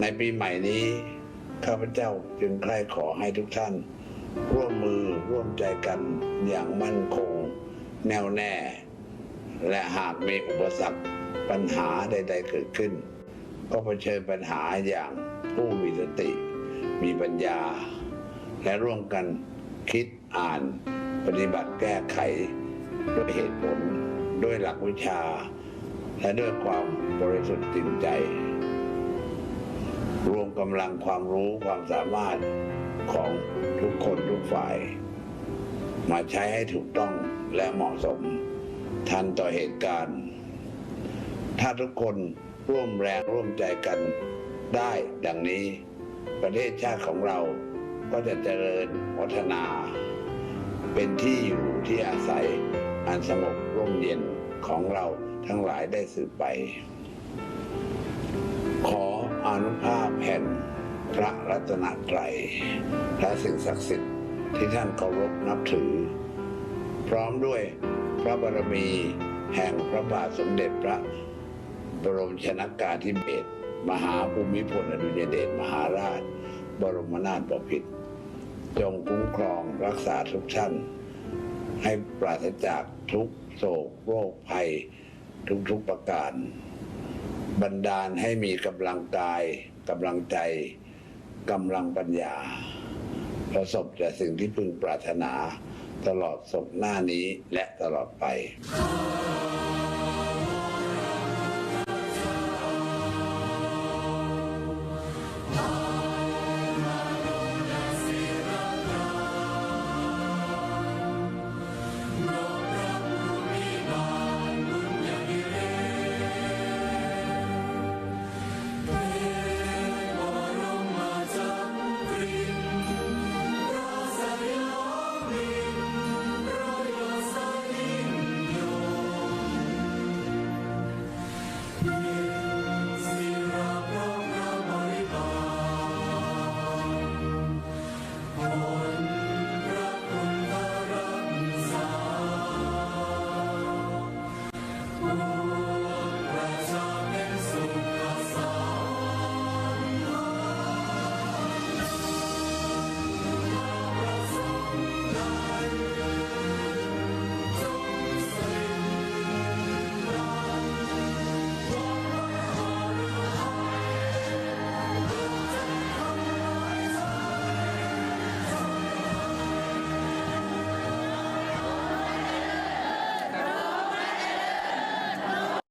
ในปีใหม่นี้ข้าพเจ้าจึงใคร่ขอให้ทุกท่าน ร่วมมือร่วมใจกันอย่างมั่นคง แน่วแน่ และหากมีอุปสรรคปัญหาใด ๆ เกิดขึ้น ก็เผชิญปัญหาอย่างผู้มีสติ มีปัญญา และร่วมกันคิดอ่าน ปฏิบัติแก้ไข ด้วยเหตุผล ด้วยหลักวิชา และด้วยความบริสุทธิ์จริงใจ รวมกำลังความรู้ความสามารถของทุกคนทุกฝ่าย มาใช้ให้ถูกต้องและเหมาะสม ทันต่อเหตุการณ์ ถ้าทุกคนร่วมแรงร่วมใจกันได้ดังนี้ ประเทศชาติของเราก็จะเจริญวัฒนา เป็นที่อยู่ที่อาศัยอันสงบร่มเย็นของเราทั้งหลายได้สืบไป ขอ อนุภาพแผ่นพระรัตนตรัยและสิ่งศักดิ์สิทธิ์ที่ท่านเคารพนับถือ พร้อมด้วยพระบารมีแห่งพระบาทสมเด็จพระบรมชนากาธิเบศรมหาภูมิพลอดุลยเดชมหาราช บรมนาถบพิตรจงคุ้มครองรักษาทุกท่าน ให้ปราศจากทุกโศกโรคภัยทุกๆประการ บันดาลให้มีกำลังกายกำลังใจกำลังปัญญา ประสบแต่สิ่งที่พึงปรารถนาตลอดศพหน้านี้และตลอดไป